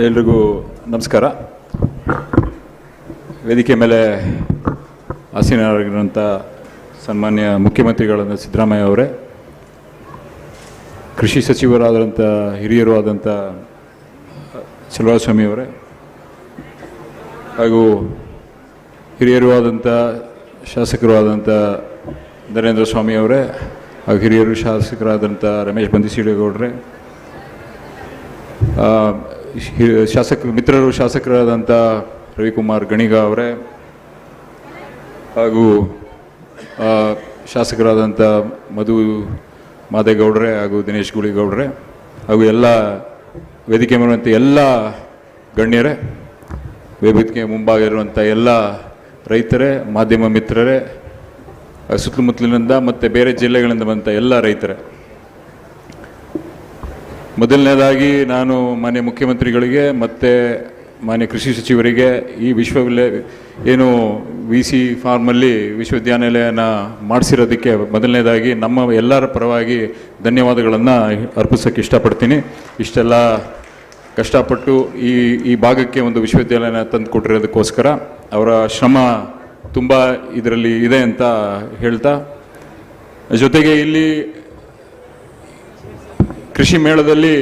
ಎಲ್ರಿಗೂ ನಮಸ್ಕಾರ. ವೇದಿಕೆ ಮೇಲೆ ಆಸೀನರಾಗಿರುವಂಥ ಸನ್ಮಾನ್ಯ ಮುಖ್ಯಮಂತ್ರಿಗಳಾದ ಸಿದ್ದರಾಮಯ್ಯ ಅವರೇ, ಕೃಷಿ ಸಚಿವರಾದಂಥ ಹಿರಿಯರು ಆದಂಥ ಸ್ವಾಮಿ ಅವರೇ, ಹಾಗೂ ಹಿರಿಯರು ಆದಂಥ ಶಾಸಕರು ಆದಂಥ ನರೇಂದ್ರ ಸ್ವಾಮಿ ಅವರೇ, ಹಾಗೂ ಹಿರಿಯರು ಶಾಸಕರಾದಂಥ ರಮೇಶ್ ಬಂದಿಸಿಡೇಗೌಡ್ರೆ ಶಾಸಕ, ಮಿತ್ರರು ಶಾಸಕರಾದಂಥ ರವಿಕುಮಾರ್ ಗಣಿಗ ಅವರೇ ಹಾಗೂ ಶಾಸಕರಾದಂಥ ಮಧು ಮಾದೇಗೌಡ್ರೆ ಹಾಗೂ ದಿನೇಶ್ ಗುಳಿಗೌಡ್ರೆ ಹಾಗೂ ಎಲ್ಲ ವೇದಿಕೆ ಮೇಲಿರುವಂಥ ಎಲ್ಲ ಗಣ್ಯರೇ, ವೇದಿಕೆ ಮುಂಭಾಗಿರುವಂಥ ಎಲ್ಲ ರೈತರೇ, ಮಾಧ್ಯಮ ಮಿತ್ರರೇ ಸುತ್ತಮುತ್ತಲಿನಿಂದ ಮತ್ತು ಬೇರೆ ಜಿಲ್ಲೆಗಳಿಂದ ಬಂದ ಎಲ್ಲ ರೈತರೇ. ಮೊದಲನೇದಾಗಿ ನಾನು ಮಾನ್ಯ ಮುಖ್ಯಮಂತ್ರಿಗಳಿಗೆ ಮತ್ತು ಮಾನ್ಯ ಕೃಷಿ ಸಚಿವರಿಗೆ ಈ ವಿಶ್ವವಿದ್ಯ ಏನು ವಿ ಸಿ ಫಾರ್ಮಲ್ಲಿ ವಿಶ್ವವಿದ್ಯಾನಿಲಯನ ಮಾಡಿಸಿರೋದಕ್ಕೆ ಮೊದಲನೇದಾಗಿ ನಮ್ಮ ಎಲ್ಲರ ಪರವಾಗಿ ಧನ್ಯವಾದಗಳನ್ನು ಅರ್ಪಿಸೋಕ್ಕೆ ಇಷ್ಟಪಡ್ತೀನಿ. ಇಷ್ಟೆಲ್ಲ ಕಷ್ಟಪಟ್ಟು ಈ ಈ ಭಾಗಕ್ಕೆ ಒಂದು ವಿಶ್ವವಿದ್ಯಾಲಯನ ತಂದು ಕೊಟ್ಟಿರೋದಕ್ಕೋಸ್ಕರ ಅವರ ಶ್ರಮ ತುಂಬ ಇದರಲ್ಲಿ ಇದೆ ಅಂತ ಹೇಳ್ತಾ, ಜೊತೆಗೆ ಇಲ್ಲಿ ಕೃಷಿ ಮೇಳದಲ್ಲಿ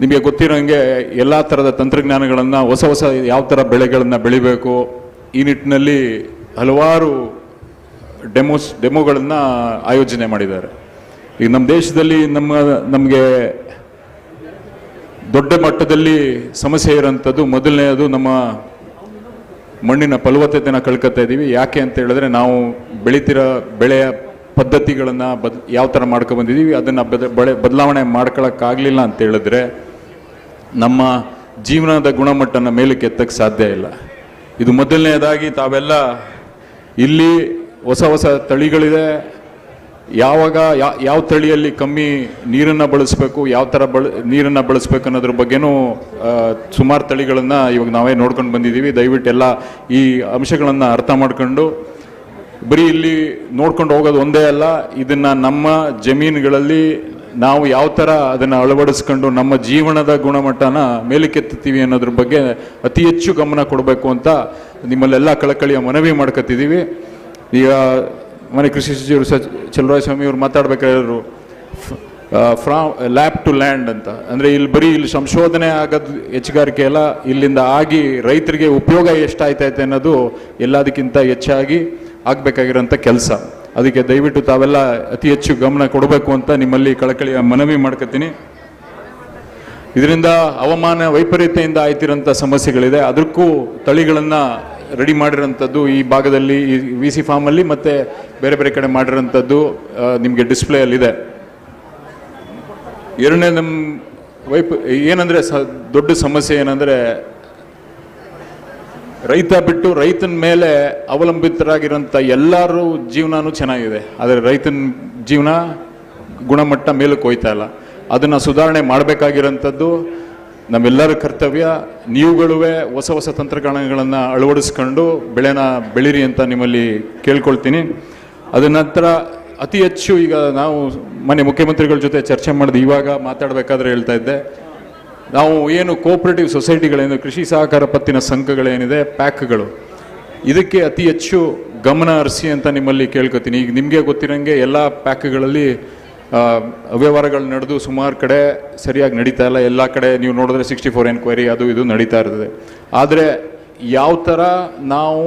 ನಿಮಗೆ ಗೊತ್ತಿರೋಂಗೆ ಎಲ್ಲ ಥರದ ತಂತ್ರಜ್ಞಾನಗಳನ್ನು, ಹೊಸ ಹೊಸ ಯಾವ ಥರ ಬೆಳೆಗಳನ್ನು ಬೆಳಿಬೇಕು, ಈ ನಿಟ್ಟಿನಲ್ಲಿ ಹಲವಾರು ಡೆಮೋಸ್, ಡೆಮೋಗಳನ್ನು ಆಯೋಜನೆ ಮಾಡಿದ್ದಾರೆ. ಈಗ ನಮ್ಮ ದೇಶದಲ್ಲಿ ನಮ್ಮ, ನಮಗೆ ದೊಡ್ಡ ಮಟ್ಟದಲ್ಲಿ ಸಮಸ್ಯೆ ಇರೋಂಥದ್ದು ಮೊದಲನೆಯದು ನಮ್ಮ ಮಣ್ಣಿನ ಫಲವತ್ತತೆನ ಕಳ್ಕೊತಾ ಇದ್ದೀವಿ ಯಾಕೆ ಅಂತ ಹೇಳಿದ್ರೆ ನಾವು ಬೆಳಿತಿರೋ ಬೆಳೆಯ ಪದ್ಧತಿಗಳನ್ನು ಬದ್, ಯಾವ ಥರ ಮಾಡ್ಕೊಂಡು ಬಂದಿದ್ದೀವಿ ಅದನ್ನು ಬದ, ಬಳೆ, ಬದಲಾವಣೆ ಮಾಡ್ಕೊಳ್ಳೋಕ್ಕಾಗಲಿಲ್ಲ ಅಂತ ಹೇಳಿದ್ರೆ ನಮ್ಮ ಜೀವನದ ಗುಣಮಟ್ಟನ ಮೇಲಕ್ಕೆ ಎತ್ತಕ್ಕೆ ಸಾಧ್ಯ ಇಲ್ಲ. ಇದು ಮೊದಲನೇದಾಗಿ ತಾವೆಲ್ಲ ಇಲ್ಲಿ ಹೊಸ ಹೊಸ ತಳಿಗಳಿದೆ. ಯಾವಾಗ, ಯಾ, ಯಾವ ತಳಿಯಲ್ಲಿ ಕಮ್ಮಿ ನೀರನ್ನು ಬಳಸಬೇಕು, ಯಾವ ಥರ ಬಳ, ನೀರನ್ನು ಬಳಸಬೇಕು ಅನ್ನೋದ್ರ ಬಗ್ಗೆನೂ ಸುಮಾರು ತಳಿಗಳನ್ನು ಇವಾಗ ನಾವೇ ನೋಡ್ಕೊಂಡು ಬಂದಿದ್ದೀವಿ ದಯವಿಟ್ಟು ಎಲ್ಲ ಈ ಅಂಶಗಳನ್ನು ಅರ್ಥ ಮಾಡ್ಕೊಂಡು ಬರೀ ಇಲ್ಲಿ ನೋಡ್ಕೊಂಡು ಹೋಗೋದು ಒಂದೇ ಅಲ್ಲ, ಇದನ್ನು ನಮ್ಮ ಜಮೀನುಗಳಲ್ಲಿ ನಾವು ಯಾವ ಥರ ಅದನ್ನು ಅಳವಡಿಸ್ಕೊಂಡು ನಮ್ಮ ಜೀವನದ ಗುಣಮಟ್ಟನ ಮೇಲಕ್ಕೆತ್ತೀವಿ ಅನ್ನೋದ್ರ ಬಗ್ಗೆ ಅತಿ ಹೆಚ್ಚು ಗಮನ ಕೊಡಬೇಕು ಅಂತ ನಿಮ್ಮಲ್ಲೆಲ್ಲ ಕಳಕಳಿಯ ಮನವಿ ಮಾಡ್ಕೊತಿದ್ದೀವಿ ಈಗ ಮನೆ ಕೃಷಿ ಸಚಿವರು ಸಚ್ ಸ್ವಾಮಿ ಅವರು ಮಾತಾಡ್ಬೇಕಾದ್ರು ಫ್ರಾ, ಲ್ಯಾಬ್ ಟು ಲ್ಯಾಂಡ್ ಅಂತ. ಅಂದರೆ ಇಲ್ಲಿ ಬರೀ ಇಲ್ಲಿ ಸಂಶೋಧನೆ ಆಗೋದು ಹೆಚ್ಚುಗಾರಿಕೆ ಎಲ್ಲ ಇಲ್ಲಿಂದ ಆಗಿ ರೈತರಿಗೆ ಉಪಯೋಗ ಎಷ್ಟಾಯ್ತೈತೆ ಅನ್ನೋದು ಎಲ್ಲದಕ್ಕಿಂತ ಹೆಚ್ಚಾಗಿ ಆಗಬೇಕಾಗಿರೋಂಥ ಕೆಲಸ. ಅದಕ್ಕೆ ದಯವಿಟ್ಟು ತಾವೆಲ್ಲ ಅತಿ ಹೆಚ್ಚು ಗಮನ ಕೊಡಬೇಕು ಅಂತ ನಿಮ್ಮಲ್ಲಿ ಕಳಕಳಿಯ ಮನವಿ ಮಾಡ್ಕೊತೀನಿ ಇದರಿಂದ ಹವಾಮಾನ ವೈಪರೀತ್ಯದಿಂದ ಆಯ್ತಿರೋಂಥ ಸಮಸ್ಯೆಗಳಿದೆ. ಅದಕ್ಕೂ ತಳಿಗಳನ್ನು ರೆಡಿ ಮಾಡಿರೋಂಥದ್ದು ಈ ಭಾಗದಲ್ಲಿ, ಈ ವಿ ಸಿ ಫಾರ್ಮಲ್ಲಿ ಮತ್ತು ಬೇರೆ ಬೇರೆ ಕಡೆ ಮಾಡಿರೋಂಥದ್ದು ನಿಮಗೆ ಡಿಸ್ಪ್ಲೇಯಲ್ಲಿದೆ. ಎರಡನೇ ನಮ್ಮ ವೈಪ ಏನಂದರೆ ಸ, ದೊಡ್ಡ ಸಮಸ್ಯೆ ಏನಂದರೆ ರೈತ ಬಿಟ್ಟು ರೈತನ ಮೇಲೆ ಅವಲಂಬಿತರಾಗಿರೋಂಥ ಎಲ್ಲರೂ ಜೀವನನೂ ಚೆನ್ನಾಗಿದೆ. ಆದರೆ ರೈತನ ಜೀವನ ಗುಣಮಟ್ಟ ಮೇಲಕ್ಕೆ ಹೋಯ್ತಾ ಇಲ್ಲ. ಅದನ್ನು ಸುಧಾರಣೆ ಮಾಡಬೇಕಾಗಿರೋಂಥದ್ದು ನಮ್ಮೆಲ್ಲರ ಕರ್ತವ್ಯ. ನೀವುಗಳು ಹೊಸ ಹೊಸ ತಂತ್ರಜ್ಞಾನಗಳನ್ನು ಅಳವಡಿಸ್ಕೊಂಡು ಬೆಳೆನ ಬೆಳೀರಿ ಅಂತ ನಿಮ್ಮಲ್ಲಿ ಕೇಳ್ಕೊಳ್ತೀನಿ. ಅದ ನಂತರ ಅತಿ ಹೆಚ್ಚು ಈಗ ನಾವು ಮನೆ ಮುಖ್ಯಮಂತ್ರಿಗಳ ಜೊತೆ ಚರ್ಚೆ ಮಾಡಿದ ಇವಾಗ ಮಾತಾಡಬೇಕಾದ್ರೆ ಹೇಳ್ತಾ ಇದ್ದೆ. ನಾವು ಏನು ಕೋಆಪರೇಟಿವ್ ಸೊಸೈಟಿಗಳೇನು ಕೃಷಿ ಸಹಕಾರ ಪತ್ತಿನ ಸಂಘಗಳೇನಿದೆ, ಪ್ಯಾಕ್ಗಳು. ಇದಕ್ಕೆ ಅತಿ ಹೆಚ್ಚು ಗಮನ ಹರಿಸಿ ಅಂತ ನಿಮ್ಮಲ್ಲಿ ಕೇಳ್ಕೊತೀನಿ. ಈಗ ನಿಮಗೆ ಗೊತ್ತಿರೋಂಗೆ ಎಲ್ಲ ಪ್ಯಾಕ್ಗಳಲ್ಲಿ ಅವ್ಯವಹಾರಗಳು ನಡೆದು ಸುಮಾರು ಕಡೆ ಸರಿಯಾಗಿ ನಡೀತಾ ಇಲ್ಲ. ಎಲ್ಲ ಕಡೆ ನೀವು ನೋಡಿದ್ರೆ ಸಿಕ್ಸ್ಟಿ ಫೋರ್ ಎನ್ಕ್ವೈರಿ ಅದು ಇದು ನಡೀತಾ ಇರ್ತದೆ. ಆದರೆ ಯಾವ ಥರ ನಾವು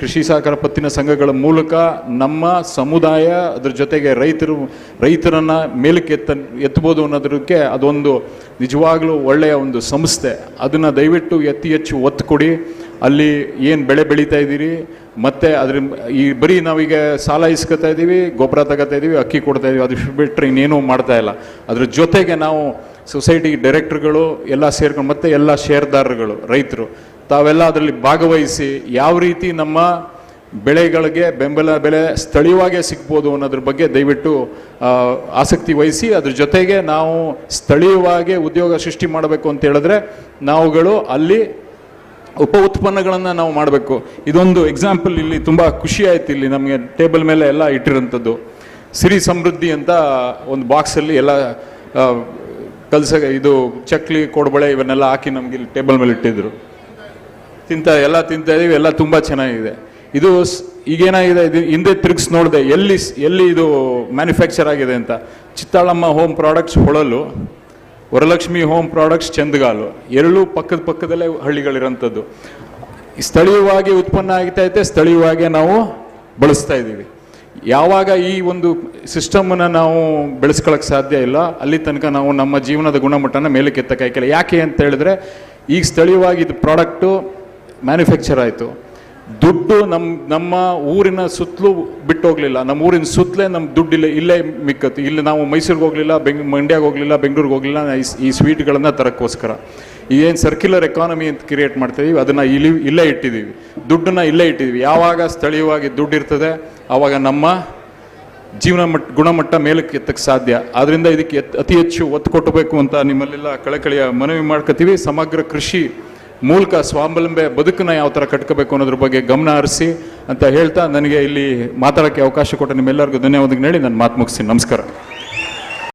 ಕೃಷಿ ಸಹಕಾರ ಪತ್ತಿನ ಸಂಘಗಳ ಮೂಲಕ ನಮ್ಮ ಸಮುದಾಯ ಅದ್ರ ಜೊತೆಗೆ ರೈತರು, ರೈತರನ್ನು ಮೇಲಕ್ಕೆ ಎತ್ತ ಎತ್ತಬೋದು ಅನ್ನೋದಕ್ಕೆ ಅದೊಂದು ನಿಜವಾಗ್ಲೂ ಒಳ್ಳೆಯ ಒಂದು ಸಂಸ್ಥೆ. ಅದನ್ನು ದಯವಿಟ್ಟು ಎತ್ತಿ ಹೆಚ್ಚು ಒತ್ತು ಕೊಡಿ. ಅಲ್ಲಿ ಏನು ಬೆಳೆ ಬೆಳೀತಾ ಇದ್ದೀರಿ, ಮತ್ತು ಅದ್ರ ಈ ಬರೀ ನಾವೀಗ ಸಾಲ ಇಸ್ಕೊತಾ ಇದ್ದೀವಿ, ಗೊಬ್ಬರ ತಗೋತಾ ಇದ್ದೀವಿ, ಅಕ್ಕಿ ಕೊಡ್ತಾ ಇದ್ದೀವಿ, ಅದು ಬಿಟ್ಟರೆ ಇನ್ನೇನೂ ಮಾಡ್ತಾ ಇಲ್ಲ. ಅದ್ರ ಜೊತೆಗೆ ನಾವು ಸೊಸೈಟಿ ಡೈರೆಕ್ಟರ್ಗಳು ಎಲ್ಲ ಸೇರ್ಕೊಂಡು, ಮತ್ತು ಎಲ್ಲ ಷೇರ್ದಾರರುಗಳು, ರೈತರು. ತಾವೆಲ್ಲ ಅದರಲ್ಲಿ ಭಾಗವಹಿಸಿ ಯಾವ ರೀತಿ ನಮ್ಮ ಬೆಳೆಗಳಿಗೆ ಬೆಂಬಲ ಬೆಲೆ ಸ್ಥಳೀಯವಾಗೇ ಸಿಗ್ಬೋದು ಅನ್ನೋದ್ರ ಬಗ್ಗೆ ದಯವಿಟ್ಟು ಆಸಕ್ತಿ ವಹಿಸಿ. ಅದ್ರ ಜೊತೆಗೆ ನಾವು ಸ್ಥಳೀಯವಾಗಿ ಉದ್ಯೋಗ ಸೃಷ್ಟಿ ಮಾಡಬೇಕು ಅಂತ ಹೇಳಿದ್ರೆ ನಾವುಗಳು ಅಲ್ಲಿ ಉಪ ಉತ್ಪನ್ನಗಳನ್ನು ನಾವು ಮಾಡಬೇಕು. ಇದೊಂದು ಎಕ್ಸಾಂಪಲ್ ಇಲ್ಲಿ ತುಂಬ ಖುಷಿ ಆಯ್ತು ಇಲ್ಲಿ ನಮಗೆ ಟೇಬಲ್ ಮೇಲೆ ಎಲ್ಲ ಇಟ್ಟಿರೋಂಥದ್ದು ಸಿರಿ ಸಮೃದ್ಧಿ ಅಂತ ಒಂದು ಬಾಕ್ಸಲ್ಲಿ ಎಲ್ಲ ಕಲ್ಸ ಇದು ಚಕ್ಲಿ, ಕೊಡಬಳೆ ಇವನ್ನೆಲ್ಲ ಹಾಕಿ ನಮಗೆ ಇಲ್ಲಿ ಟೇಬಲ್ ಮೇಲೆ ಇಟ್ಟಿದ್ರು. ತಿಂತ, ಎಲ್ಲ ತಿಂತಾ ಇದೀವಿ, ಎಲ್ಲ ತುಂಬ ಚೆನ್ನಾಗಿದೆ. ಇದು ಈಗೇನಾಗಿದೆ, ಇದು ಹಿಂದೆ ತಿರುಗ್ಸ್ ನೋಡಿದೆ, ಎಲ್ಲಿ ಎಲ್ಲಿ ಇದು ಮ್ಯಾನುಫ್ಯಾಕ್ಚರ್ ಆಗಿದೆ ಅಂತ. Chittalamma home products Holalu, Varalakshmi home products Chandagalu, ಎರಡೂ ಪಕ್ಕದ ಪಕ್ಕದಲ್ಲೇ ಹಳ್ಳಿಗಳಿರೋಂಥದ್ದು. ಸ್ಥಳೀಯವಾಗಿ ಉತ್ಪನ್ನ ಆಗ್ತಾ ಐತೆ ಸ್ಥಳೀಯವಾಗಿ ನಾವು ಬಳಸ್ತಾ ಇದ್ದೀವಿ ಯಾವಾಗ ಈ ಒಂದು ಸಿಸ್ಟಮನ್ನು ನಾವು ಬೆಳೆಸ್ಕೊಳಕ್ಕೆ ಸಾಧ್ಯ ಇಲ್ಲ, ಅಲ್ಲಿ ತನಕ ನಾವು ನಮ್ಮ ಜೀವನದ ಗುಣಮಟ್ಟನ ಮೇಲಕ್ಕೆ ಎತ್ತಕ್ಕಾಯ್ಕಿಲ್ಲ ಯಾಕೆ ಅಂತ ಹೇಳಿದ್ರೆ ಈಗ ಸ್ಥಳೀಯವಾಗಿ ಇದು ಪ್ರಾಡಕ್ಟು ಮ್ಯಾನುಫ್ಯಾಕ್ಚರ್ ಆಯಿತು. ದುಡ್ಡು ನಮ್ಮ ನಮ್ಮ ಊರಿನ ಸುತ್ತಲೂ ಬಿಟ್ಟು ಹೋಗಲಿಲ್ಲ ನಮ್ಮ ಊರಿನ ಸುತ್ತಲೇ ನಮ್ಮ ದುಡ್ಡು ಇಲ್ಲೇ ಇಲ್ಲೇ ಮಿಕ್ಕತ್ತು. ಇಲ್ಲಿ ನಾವು ಮೈಸೂರಿಗೆ ಹೋಗಲಿಲ್ಲ, ಬೆಂಗ್, ಮಂಡ್ಯಾಗೆ ಹೋಗಲಿಲ್ಲ, ಬೆಂಗಳೂರಿಗೆ ಹೋಗಲಿಲ್ಲ ಈ ಸ್ವೀಟ್ಗಳನ್ನು ತರೋಕ್ಕೋಸ್ಕರ. ಏನು ಸರ್ಕ್ಯುಲರ್ ಎಕಾನಮಿ ಅಂತ ಕ್ರಿಯೇಟ್ ಮಾಡ್ತೀವಿ ಅದನ್ನು ಇಲ್ಲಿ ಇಲ್ಲೇ ಇಟ್ಟಿದ್ದೀವಿ ದುಡ್ಡನ್ನ ಇಲ್ಲೇ ಇಟ್ಟಿದ್ದೀವಿ ಯಾವಾಗ ಸ್ಥಳೀಯವಾಗಿ ದುಡ್ಡು ಇರ್ತದೆ ಆವಾಗ ನಮ್ಮ ಜೀವನ ಮಟ್ಟ ಗುಣಮಟ್ಟ ಮೇಲಕ್ಕೆ ಎತ್ತಕ್ಕೆ ಸಾಧ್ಯ. ಆದ್ದರಿಂದ ಇದಕ್ಕೆ ಅತಿ ಹೆಚ್ಚು ಒತ್ತು ಕೊಟ್ಟಬೇಕು ಅಂತ ನಿಮ್ಮಲ್ಲೆಲ್ಲ ಕಳಕಳಿಯ ಮನವಿ ಮಾಡ್ಕೋತೀವಿ ಸಮಗ್ರ ಕೃಷಿ ಮೂಲಕ ಸ್ವಾವಲಂಬೆ ಬದುಕನ್ನ ಯಾವ ಥರ ಕಟ್ಕೋಬೇಕು ಅನ್ನೋದ್ರ ಬಗ್ಗೆ ಗಮನ ಹರಿಸಿ ಅಂತ ಹೇಳ್ತಾ ನನಗೆ ಇಲ್ಲಿ ಮಾತಾಡೋಕ್ಕೆ ಅವಕಾಶ ಕೊಟ್ಟ ನಿಮ್ಮೆಲ್ಲರಿಗೂ ಧನ್ಯವಾದಗಳು ಹೇಳಿ ನಾನು ಮಾತು ಮುಗಿಸ್ತೀನಿ. ನಮಸ್ಕಾರ.